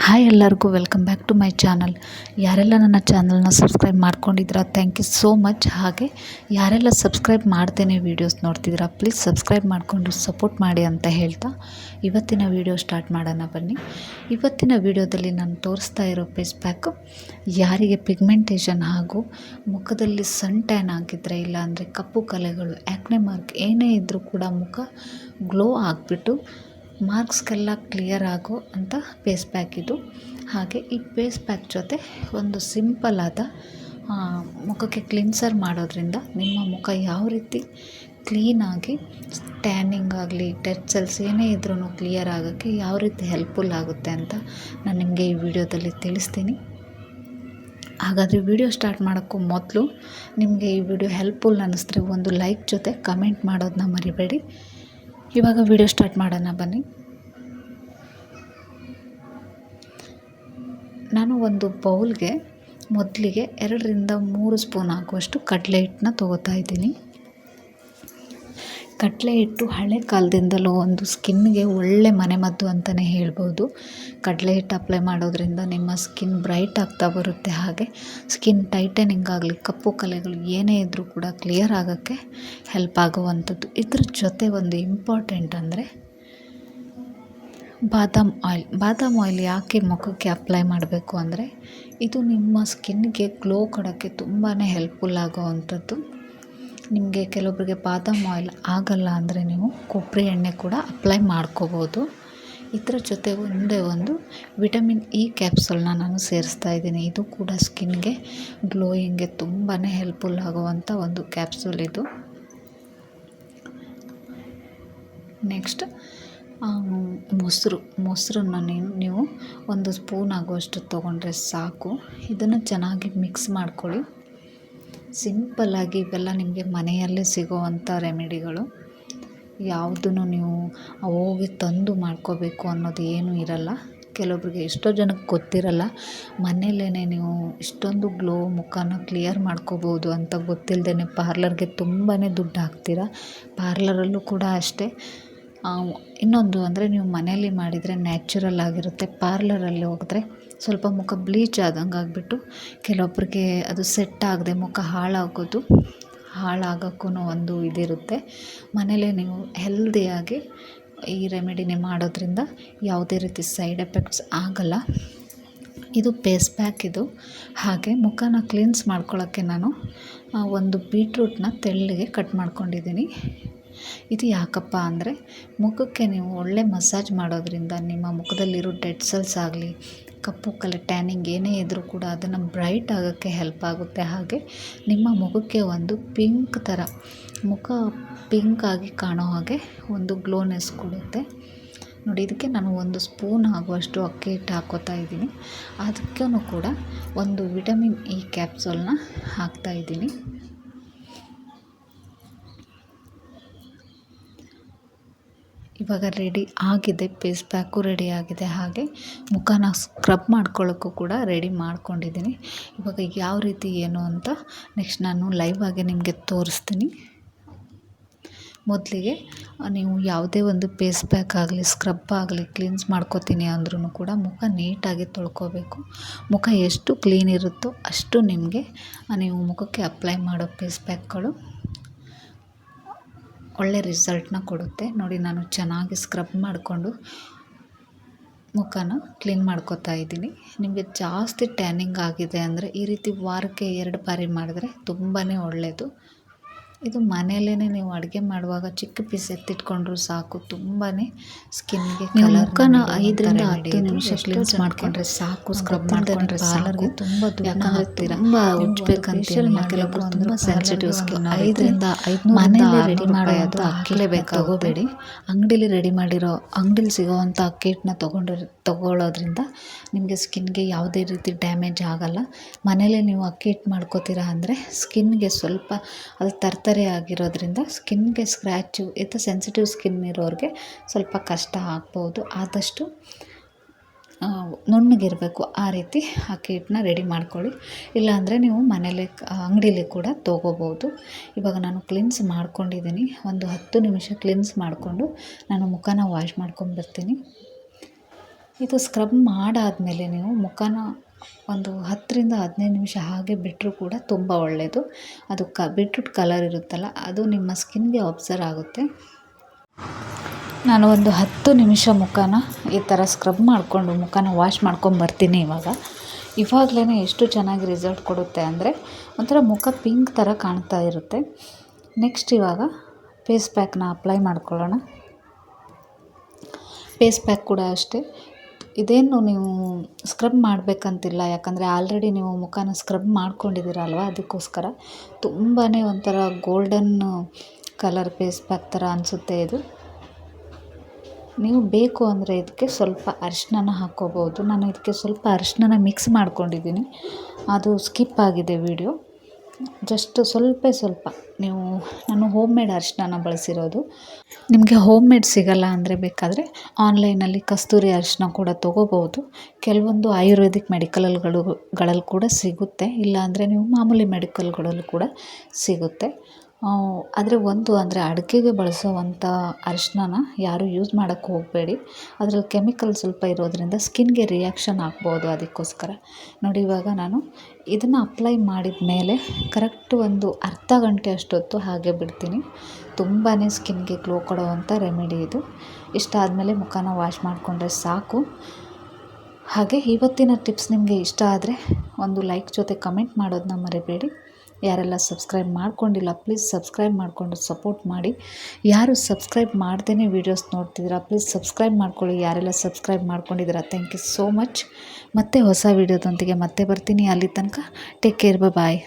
Hi ಎಲ್ಲರಿಗೂ welcome back to my channel. ಯಾರೆಲ್ಲ ನನ್ನ ಚಾನಲ್ನ ಸಬ್ಸ್ಕ್ರೈಬ್ ಮಾಡ್ಕೊಂಡಿದ್ದೀರಾ ಥ್ಯಾಂಕ್ ಯು ಸೋ ಮಚ್ ಹಾಗೆ ಯಾರೆಲ್ಲ ಸಬ್ಸ್ಕ್ರೈಬ್ ಮಾಡ್ತೇನೆ ವೀಡಿಯೋಸ್ ನೋಡ್ತಿದ್ದೀರಾ ಪ್ಲೀಸ್ ಸಬ್ಸ್ಕ್ರೈಬ್ ಮಾಡಿಕೊಂಡು ಸಪೋರ್ಟ್ ಮಾಡಿ ಅಂತ ಹೇಳ್ತಾ ಇವತ್ತಿನ ವೀಡಿಯೋ ಸ್ಟಾರ್ಟ್ ಮಾಡೋಣ ಬನ್ನಿ. ಇವತ್ತಿನ ವೀಡಿಯೋದಲ್ಲಿ ನಾನು ತೋರಿಸ್ತಾ ಇರೋ ಫೇಸ್ ಪ್ಯಾಕು ಯಾರಿಗೆ ಪಿಗ್ಮೆಂಟೇಷನ್ ಹಾಗೂ ಮುಖದಲ್ಲಿ ಸನ್ ಟ್ಯಾನ್ ಆಗಿದ್ದರೆ ಇಲ್ಲಾಂದರೆ ಕಪ್ಪು ಕಲೆಗಳು ಆ್ಯಕ್ನೆ ಮಾರ್ಕ್ ಏನೇ ಇದ್ದರೂ ಕೂಡ ಮುಖ ಗ್ಲೋ ಆಗಿಬಿಟ್ಟು ಮಾರ್ಕ್ಸ್ಗೆಲ್ಲ ಕ್ಲಿಯರ್ ಆಗೋ ಅಂತ ಪೇಸ್ ಪ್ಯಾಕ್ ಇದು. ಹಾಗೆ ಈ ಪೇಸ್ ಪ್ಯಾಕ್ ಜೊತೆ ಒಂದು ಸಿಂಪಲ್ ಆದ ಮುಖಕ್ಕೆ ಕ್ಲಿನ್ಸರ್ ಮಾಡೋದ್ರಿಂದ ನಿಮ್ಮ ಮುಖ ಯಾವ ರೀತಿ ಕ್ಲೀನಾಗಿ ಟ್ಯಾನಿಂಗ್ ಆಗಲಿ, ಡೆಡ್ ಸೆಲ್ಸ್ ಏನೇ ಇದ್ರೂ ಕ್ಲಿಯರ್ ಆಗೋಕ್ಕೆ ಯಾವ ರೀತಿ ಹೆಲ್ಪ್ಫುಲ್ ಆಗುತ್ತೆ ಅಂತ ನಾನು ನಿಮಗೆ ಈ ವಿಡಿಯೋದಲ್ಲಿ ತಿಳಿಸ್ತೀನಿ. ಹಾಗಾದರೆ ವಿಡಿಯೋ ಸ್ಟಾರ್ಟ್ ಮಾಡೋಕ್ಕೂ ಮೊದಲು ನಿಮಗೆ ಈ ವಿಡಿಯೋ ಹೆಲ್ಪ್ಫುಲ್ ಅನ್ನಿಸಿದ್ರೆ ಒಂದು ಲೈಕ್ ಜೊತೆ ಕಮೆಂಟ್ ಮಾಡೋದನ್ನ ಮರಿಬೇಡಿ. ಇವಾಗ ವಿಡಿಯೋ ಸ್ಟಾರ್ಟ್ ಮಾಡೋಣ, ಬನ್ನಿ. ನಾನು ಒಂದು ಬೌಲ್ಗೆ ಮೊದಲಿಗೆ ಎರಡರಿಂದ ಮೂರು ಸ್ಪೂನ್ ಆಗುವಷ್ಟು ಕಡಲೆ ಹಿಟ್ಟನ್ನ ತೊಗೋತಾ ಇದ್ದೀನಿ. ಕಡಲೆ ಹಿಟ್ಟು ಹಳೆ ಕಾಲದಿಂದಲೂ ಒಂದು ಸ್ಕಿನ್ಗೆ ಒಳ್ಳೆ ಮನೆಮದ್ದು ಅಂತಲೇ ಹೇಳ್ಬೋದು. ಕಡಲೆ ಹಿಟ್ಟು ಅಪ್ಲೈ ಮಾಡೋದ್ರಿಂದ ನಿಮ್ಮ ಸ್ಕಿನ್ ಬ್ರೈಟ್ ಆಗ್ತಾ ಬರುತ್ತೆ. ಹಾಗೆ ಸ್ಕಿನ್ ಟೈಟನಿಂಗ್ ಆಗಲಿ, ಕಪ್ಪು ಕಲೆಗಳು ಏನೇ ಇದ್ದರೂ ಕೂಡ ಕ್ಲಿಯರ್ ಆಗೋಕ್ಕೆ ಹೆಲ್ಪ್ ಆಗುವಂಥದ್ದು. ಇದ್ರ ಜೊತೆ ಒಂದು ಇಂಪಾರ್ಟೆಂಟ್ ಅಂದರೆ ಬಾದಾಮ್ ಆಯಿಲ್ ಬಾದಾಮ್ ಆಯಿಲ್ ಯಾಕೆ ಮುಖಕ್ಕೆ ಅಪ್ಲೈ ಮಾಡಬೇಕು ಅಂದರೆ ಇದು ನಿಮ್ಮ ಸ್ಕಿನ್ಗೆ ಗ್ಲೋ ಕೊಡೋಕ್ಕೆ ತುಂಬಾ ಹೆಲ್ಪ್ಫುಲ್ ಆಗೋವಂಥದ್ದು. ನಿಮಗೆ ಕೆಲವೊಬ್ಬರಿಗೆ ಬಾದಾಮ್ ಆಯಿಲ್ ಆಗಲ್ಲ ಅಂದರೆ ನೀವು ಕೊಬ್ಬರಿ ಎಣ್ಣೆ ಕೂಡ ಅಪ್ಲೈ ಮಾಡ್ಕೋಬೋದು. ಇದರ ಜೊತೆ ಒಂದೇ ಒಂದು ವಿಟಮಿನ್ ಇ ಕ್ಯಾಪ್ಸೂಲ್ನ ನಾನು ಸೇರಿಸ್ತಾ ಇದ್ದೀನಿ. ಇದು ಕೂಡ ಸ್ಕಿನ್ಗೆ ಗ್ಲೋಯಿಂಗ್ಗೆ ತುಂಬಾ ಹೆಲ್ಪ್ಫುಲ್ ಆಗುವಂಥ ಒಂದು ಕ್ಯಾಪ್ಸೂಲ್ ಇದು. ನೆಕ್ಸ್ಟ್ ಮೊಸರು. ಮೊಸರನ್ನ ನೀವು ನೀವು ಒಂದು ಸ್ಪೂನ್ ಆಗುವಷ್ಟು ತೊಗೊಂಡ್ರೆ ಸಾಕು. ಇದನ್ನು ಚೆನ್ನಾಗಿ ಮಿಕ್ಸ್ ಮಾಡ್ಕೊಳ್ಳಿ. ಸಿಂಪಲ್ಲಾಗಿ ಇವೆಲ್ಲ ನಿಮಗೆ ಮನೆಯಲ್ಲೇ ಸಿಗೋವಂಥ ರೆಮಿಡಿಗಳು. ಯಾವುದನ್ನು ನೀವು ಹೋಗಿ ತಂದು ಮಾಡ್ಕೋಬೇಕು ಅನ್ನೋದು ಏನೂ ಇರಲ್ಲ. ಕೆಲವೊಬ್ರಿಗೆ ಎಷ್ಟೋ ಜನಕ್ಕೆ ಗೊತ್ತಿರಲ್ಲ. ಮನೆಯಲ್ಲೇ ನೀವು ಇಷ್ಟೊಂದು ಗ್ಲೋ ಮುಖನ ಕ್ಲಿಯರ್ ಮಾಡ್ಕೋಬೋದು ಅಂತ ಗೊತ್ತಿಲ್ಲದೇ ಪಾರ್ಲರ್ಗೆ ತುಂಬಾ ದುಡ್ಡು ಹಾಕ್ತೀರ? ಪಾರ್ಲರಲ್ಲೂ ಕೂಡ ಅಷ್ಟೇ. ಇನ್ನೊಂದು ಅಂದರೆ ನೀವು ಮನೆಯಲ್ಲಿ ಮಾಡಿದರೆ ನ್ಯಾಚುರಲ್ ಆಗಿರುತ್ತೆ. ಪಾರ್ಲರಲ್ಲಿ ಹೋದರೆ ಸ್ವಲ್ಪ ಮುಖ ಬ್ಲೀಚ್ ಆದಂಗೆ ಆಗಿಬಿಟ್ಟು ಕೆಲವೊಬ್ಬರಿಗೆ ಅದು ಸೆಟ್ ಆಗದೆ ಮುಖ ಹಾಳಾಗೋದು ಹಾಳಾಗೋಕ್ಕೂ ಒಂದು ಇದಿರುತ್ತೆ. ಮನೇಲೇ ನೀವು ಹೆಲ್ದಿಯಾಗಿ ಈ ರೆಮಿಡಿನೇ ಮಾಡೋದ್ರಿಂದ ಯಾವುದೇ ರೀತಿ ಸೈಡ್ ಎಫೆಕ್ಟ್ಸ್ ಆಗಲ್ಲ. ಇದು ಪೇಸ್ ಪ್ಯಾಕ್ ಇದು. ಹಾಗೆ ಮುಖನ ಕ್ಲೀನ್ಸ್ ಮಾಡ್ಕೊಳ್ಳೋಕ್ಕೆ ನಾನು ಒಂದು ಬೀಟ್ರೂಟ್ನ ತೆಳ್ಳಗೆ ಕಟ್ ಮಾಡ್ಕೊಂಡಿದ್ದೀನಿ. ಇದು ಯಾಕಪ್ಪ ಅಂದರೆ ಮುಖಕ್ಕೆ ನೀವು ಒಳ್ಳೆ ಮಸಾಜ್ ಮಾಡೋದ್ರಿಂದ ನಿಮ್ಮ ಮುಖದಲ್ಲಿರೋ ಡೆಡ್ ಸೆಲ್ಸ್ ಆಗಲಿ ಕಪ್ಪು ಕಲರ್ ಟ್ಯಾನಿಂಗ್ ಏನೇ ಇದ್ದರೂ ಕೂಡ ಅದನ್ನು ಬ್ರೈಟ್ ಆಗೋಕ್ಕೆ ಹೆಲ್ಪ್ ಆಗುತ್ತೆ. ಹಾಗೆ ನಿಮ್ಮ ಮುಖಕ್ಕೆ ಒಂದು ಪಿಂಕ್ ಥರ ಮುಖ ಪಿಂಕ್ ಆಗಿ ಕಾಣೋ ಹಾಗೆ ಒಂದು ಗ್ಲೋನೆಸ್ ಕೊಡುತ್ತೆ. ನೋಡಿ, ಇದಕ್ಕೆ ನಾನು ಒಂದು ಸ್ಪೂನ್ ಆಗುವಷ್ಟು ಅಕ್ಕಿ ಹಿಟ್ಟು ಹಾಕೋತಾ ಇದ್ದೀನಿ. ಅದಕ್ಕೂ ಕೂಡ ಒಂದು ವಿಟಮಿನ್ ಇ ಕ್ಯಾಪ್ಸೂಲ್ನ ಹಾಕ್ತಾಯಿದ್ದೀನಿ ಇವಾಗ ರೆಡಿ ಆಗಿದೆ ಪೇಸ್ ಪ್ಯಾಕು ರೆಡಿ ಆಗಿದೆ. ಹಾಗೆ ಮುಖನ ಸ್ಕ್ರಬ್ ಮಾಡ್ಕೊಳ್ಳೋಕ್ಕೂ ಕೂಡ ರೆಡಿ ಮಾಡ್ಕೊಂಡಿದ್ದೀನಿ. ಇವಾಗ ಯಾವ ರೀತಿ ಏನು ಅಂತ ನೆಕ್ಸ್ಟ್ ನಾನು ಲೈವ್ ಆಗಿ ನಿಮಗೆ ತೋರಿಸ್ತೀನಿ. ಮೊದಲಿಗೆ ನೀವು ಯಾವುದೇ ಒಂದು ಪೇಸ್ ಪ್ಯಾಕ್ ಆಗಲಿ ಸ್ಕ್ರಬ್ ಆಗಲಿ ಕ್ಲೀನ್ಸ್ ಮಾಡ್ಕೋತೀನಿ ಅಂದ್ರೂ ಕೂಡ ಮುಖ ನೀಟಾಗಿ ತೊಳ್ಕೊಬೇಕು. ಮುಖ ಎಷ್ಟು ಕ್ಲೀನ್ ಇರುತ್ತೋ ಅಷ್ಟು ನಿಮಗೆ ನೀವು ಮುಖಕ್ಕೆ ಅಪ್ಲೈ ಮಾಡೋ ಪೇಸ್ ಪ್ಯಾಕ್ಗಳು ಒಳ್ಳೆ ರಿಸಲ್ಟ್ನ ಕೊಡುತ್ತೆ. ನೋಡಿ, ನಾನು ಚೆನ್ನಾಗಿ ಸ್ಕ್ರಬ್ ಮಾಡಿಕೊಂಡು ಮುಖನ ಕ್ಲೀನ್ ಮಾಡ್ಕೋತಾ ಇದ್ದೀನಿ. ನಿಮಗೆ ಜಾಸ್ತಿ ಟ್ಯಾನಿಂಗ್ ಆಗಿದೆ ಅಂದರೆ ಈ ರೀತಿ ವಾರಕ್ಕೆ ಎರಡು ಬಾರಿ ಮಾಡಿದ್ರೆ ತುಂಬಾ ಒಳ್ಳೆಯದು ಇದು ಮನೆಯಲ್ಲೇ ನೀವು ಅಡುಗೆ ಮಾಡುವಾಗ ಚಿಕ್ಕ ಪೀಸ್ ಎತ್ತಿಟ್ಕೊಂಡ್ರು ಸಾಕು ತುಂಬಾ ಸ್ಕಿನ್ಗೆ ಮುಖನ ಐದರಿಂದ ಹತ್ತು ನಿಮಿಷ ಕ್ಲೀನ್ಸ್ ಮಾಡ್ಕೊಂಡ್ರೆ ಸಾಕು ಸ್ಕ್ರಬ್ ಮಾಡ್ಕೊಂಡ್ರೆ ಸಾಕು. ತುಂಬ ಯಾಕಂದರೆ ತುಂಬ ಉಜ್ಬೇಕಂತ ಕೆಲವೊಬ್ರು ತುಂಬ ಸೆನ್ಸಿಟಿವ್ ಸ್ಕಿನ್ ಐದರಿಂದ ಐದು ಮನೆಯಲ್ಲೇ ರೆಡಿ ಮಾಡೋದು ಅಕ್ಕಿಲೇ ಬೇಕಾಗೋಬೇಡಿ ಅಂಗಡಿಲಿ ರೆಡಿ ಮಾಡಿರೋ ಅಂಗಡಿಲಿ ಸಿಗೋವಂಥ ಅಕ್ಕಿ ಹಿಟ್ಟನ್ನ ತೊಗೊಂಡಿರೋ ತೊಗೊಳ್ಳೋದ್ರಿಂದ ನಿಮಗೆ ಸ್ಕಿನ್ಗೆ ಯಾವುದೇ ರೀತಿ ಡ್ಯಾಮೇಜ್ ಆಗೋಲ್ಲ. ಮನೇಲೆ ನೀವು ಅಕ್ಕಿ ಹಿಟ್ಟು ಮಾಡ್ಕೋತೀರಾ ಅಂದರೆ ಸ್ಕಿನ್ಗೆ ಸ್ವಲ್ಪ ಅದು ತರ್ತರೆ ಆಗಿರೋದ್ರಿಂದ ಸ್ಕಿನ್ಗೆ ಸ್ಕ್ರ್ಯಾಚು ಇದು ಸೆನ್ಸಿಟಿವ್ ಸ್ಕಿನ್ ಇರೋರಿಗೆ ಸ್ವಲ್ಪ ಕಷ್ಟ ಆಗ್ಬೋದು. ಆದಷ್ಟು ನುಣ್ಣಗಿರಬೇಕು. ಆ ರೀತಿ ಆ ಹಿಟ್ಟನ್ನ ರೆಡಿ ಮಾಡ್ಕೊಳ್ಳಿ. ಇಲ್ಲಾಂದರೆ ನೀವು ಮನೇಲಿ, ಅಂಗಡೀಲಿ ಕೂಡ ತೊಗೋಬೋದು. ಇವಾಗ ನಾನು ಕ್ಲಿನ್ಸ್ ಮಾಡ್ಕೊಂಡಿದ್ದೀನಿ. ಒಂದು ಹತ್ತು ನಿಮಿಷ ಕ್ಲಿನ್ಸ್ ಮಾಡಿಕೊಂಡು ನಾನು ಮುಖನ ವಾಶ್ ಮಾಡ್ಕೊಂಡು ಬರ್ತೀನಿ ಇದು ಸ್ಕ್ರಬ್ ಮಾಡಾದಮೇಲೆ ನೀವು ಮುಖನ ಒಂದು ಹತ್ತರಿಂದ ಹದಿನೈದು ನಿಮಿಷ ಹಾಗೆ ಬಿಟ್ಟರೂ ಕೂಡ ತುಂಬ ಒಳ್ಳೆಯದು. ಅದು ಕ ಬಿಟ್ರೂಟ್ ಕಲರ್ ಇರುತ್ತಲ್ಲ, ಅದು ನಿಮ್ಮ ಸ್ಕಿನ್ಗೆ ಅಬ್ಸರ್ವ್ ಆಗುತ್ತೆ. ನಾನು ಒಂದು ಹತ್ತು ನಿಮಿಷ ಮುಖನ ಈ ಥರ ಸ್ಕ್ರಬ್ ಮಾಡಿಕೊಂಡು ಮುಖನ ವಾಶ್ ಮಾಡ್ಕೊಂಡು ಬರ್ತೀನಿ ಇವಾಗ. ಇವಾಗಲೇ ಎಷ್ಟು ಚೆನ್ನಾಗಿ ರಿಸಲ್ಟ್ ಕೊಡುತ್ತೆ ಅಂದರೆ, ಒಂಥರ ಮುಖ ಪಿಂಕ್ ಥರ ಕಾಣ್ತಾ ಇರುತ್ತೆ. ನೆಕ್ಸ್ಟ್ ಇವಾಗ ಫೇಸ್ ಪ್ಯಾಕ್ನ ಅಪ್ಲೈ ಮಾಡ್ಕೊಳ್ಳೋಣ. ಫೇಸ್ ಪ್ಯಾಕ್ ಕೂಡ ಅಷ್ಟೇ. ಇದೇನು ನೀವು ಸ್ಕ್ರಬ್ ಮಾಡಬೇಕಂತಿಲ್ಲ, ಯಾಕಂದರೆ ಆಲ್ರೆಡಿ ನೀವು ಮುಖನ ಸ್ಕ್ರಬ್ ಮಾಡ್ಕೊಂಡಿದ್ದೀರಲ್ವ ಅದಕ್ಕೋಸ್ಕರ. ತುಂಬಾ ಒಂಥರ ಗೋಲ್ಡನ್ ಕಲರ್ ಫೇಸ್ ಪ್ಯಾಕ್ ಥರ ಅನಿಸುತ್ತೆ ಇದು. ನೀವು ಬೇಕು ಅಂದರೆ ಇದಕ್ಕೆ ಸ್ವಲ್ಪ ಅರಿಶಿನ ಹಾಕ್ಕೋಬೋದು. ನಾನು ಇದಕ್ಕೆ ಸ್ವಲ್ಪ ಅರಿಶಿನ ಮಿಕ್ಸ್ ಮಾಡ್ಕೊಂಡಿದ್ದೀನಿ. ಅದು ಸ್ಕಿಪ್ ಆಗಿದೆ ವಿಡಿಯೋ ಜಸ್ಟ್ ಸ್ವಲ್ಪ ಸ್ವಲ್ಪ. ನೀವು, ನಾನು ಹೋಮ್ ಮೇಡ್ ಅರಿಶಿನ ಬಳಸಿರೋದು. ನಿಮಗೆ ಹೋಮ್ ಮೇಡ್ ಸಿಗಲ್ಲ ಅಂದರೆ ಬೇಕಾದರೆ ಆನ್ಲೈನಲ್ಲಿ ಕಸ್ತೂರಿ ಅರಿಶಿನ ಕೂಡ ತೊಗೋಬೋದು ಕೆಲವೊಂದು ಆಯುರ್ವೇದಿಕ್ ಮೆಡಿಕಲ್ಗಳು ಗಳಲ್ಲಿ ಕೂಡ ಸಿಗುತ್ತೆ. ಇಲ್ಲಾಂದರೆ ನೀವು ಮಾಮೂಲಿ ಮೆಡಿಕಲ್ಗಳಲ್ಲೂ ಕೂಡ ಸಿಗುತ್ತೆ. ಆದರೆ ಒಂದು, ಅಂದರೆ ಅಡುಗೆಗೆ ಬಳಸುವಂಥ ಅರಿಶಿನ ಯಾರೂ ಯೂಸ್ ಮಾಡೋಕ್ಕೆ ಹೋಗಬೇಡಿ. ಅದ್ರಲ್ಲಿ ಕೆಮಿಕಲ್ ಸ್ವಲ್ಪ ಇರೋದರಿಂದ ಸ್ಕಿನ್ಗೆ ರಿಯಾಕ್ಷನ್ ಆಗ್ಬೋದು ಅದಕ್ಕೋಸ್ಕರ. ನೋಡಿ, ಇವಾಗ ನಾನು ಇದನ್ನು ಅಪ್ಲೈ ಮಾಡಿದ ಮೇಲೆ ಕರೆಕ್ಟ್ ಒಂದು ಅರ್ಧ ಗಂಟೆ ಅಷ್ಟೊತ್ತು ಹಾಗೆ ಬಿಡ್ತೀನಿ. ತುಂಬಾ ಸ್ಕಿನ್ಗೆ ಗ್ಲೋ ಕೊಡುವಂಥ ರೆಮಿಡಿ ಇದು. ಇಷ್ಟ ಆದಮೇಲೆ ಮುಖನ ವಾಶ್ ಮಾಡಿಕೊಂಡ್ರೆ ಸಾಕು. ಹಾಗೆ ಇವತ್ತಿನ ಟಿಪ್ಸ್ ನಿಮಗೆ ಇಷ್ಟ ಆದರೆ ಒಂದು ಲೈಕ್ ಜೊತೆ ಕಮೆಂಟ್ ಮಾಡೋದನ್ನ ಮರಿಬೇಡಿ. ಯಾರೆಲ್ಲ ಸಬ್ಸ್ಕ್ರೈಬ್ ಮಾಡ್ಕೊಂಡಿಲ್ಲ ಪ್ಲೀಸ್ ಸಬ್ಸ್ಕ್ರೈಬ್ ಮಾಡಿಕೊಂಡು ಸಪೋರ್ಟ್ ಮಾಡಿ. ಯಾರು ಸಬ್ಸ್ಕ್ರೈಬ್ ಮಾಡ್ದೇ ವೀಡಿಯೋಸ್ ನೋಡ್ತಿದ್ದೀರಾ ಪ್ಲೀಸ್ ಸಬ್ಸ್ಕ್ರೈಬ್ ಮಾಡ್ಕೊಳ್ಳಿ. ಯಾರೆಲ್ಲ ಸಬ್ಸ್ಕ್ರೈಬ್ ಮಾಡ್ಕೊಂಡಿದ್ದೀರಾ ಥ್ಯಾಂಕ್ ಯು ಸೋ ಮಚ್ ಮತ್ತೆ ಹೊಸ ವೀಡಿಯೋದೊಂದಿಗೆ ಮತ್ತೆ ಬರ್ತೀನಿ. ಅಲ್ಲಿ ತನಕ ಟೇಕ್ ಕೇರ್ ಬಾಯ್